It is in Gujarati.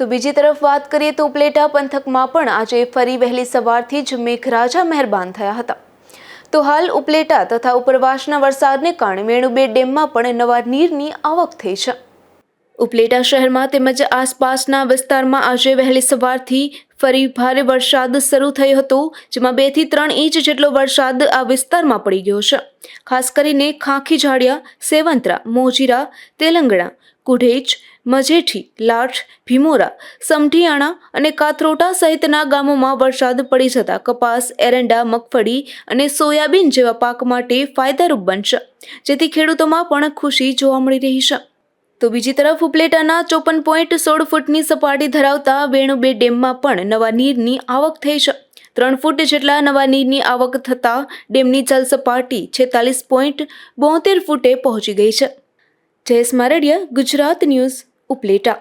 તો બીજી તરફ વાત કરીએ તો ઉપલેટા પંથકમાં પણ આજે ફરી વહેલી સવારથી જ મેઘરાજા મહેરબાન થયા હતા. તો હાલ ઉપલેટા તથા ઉપરવાસના વરસાદને કારણે મેણુબે ડેમમાં પણ નવા નીરની આવક થઈ છે. ઉપલેટા શહેરમાં તેમજ આસપાસના વિસ્તારમાં આજે વહેલી સવારથી ફરી ભારે વરસાદ શરૂ થયો હતો, જેમાં બેથી ત્રણ ઇંચ જેટલો વરસાદ આ વિસ્તારમાં પડી ગયો છે. ખાસ કરીને ખાંખી ઝાડિયા, સેવંતરા, મોજીરા, તેલંગણા, કુઢેજ, મજેઠી, લાઠ, ભીમોરા, સમઢિયાણા અને કાથરોટા સહિતના ગામોમાં વરસાદ પડી જતા કપાસ, એરંડા, મગફળી અને સોયાબીન જેવા પાક માટે ફાયદારૂપ બનશે, જેથી ખેડૂતોમાં પણ ખુશી જોવા મળી રહી છે. તો બીજી તરફ ઉપલેટાના ચોપન પોઈન્ટ સોળ ફૂટની સપાટી ધરાવતા વેણુબે ડેમમાં પણ નવા નીરની આવક થઈ છે. ત્રણ ફૂટ જેટલા નવા નીરની આવક થતાં ડેમની જલ સપાટી છેતાલીસ પોઈન્ટ બોતેર ફૂટે પહોંચી ગઈ છે. જયેશ મારડિયા, ગુજરાત ન્યૂઝ, ઉપલેટા.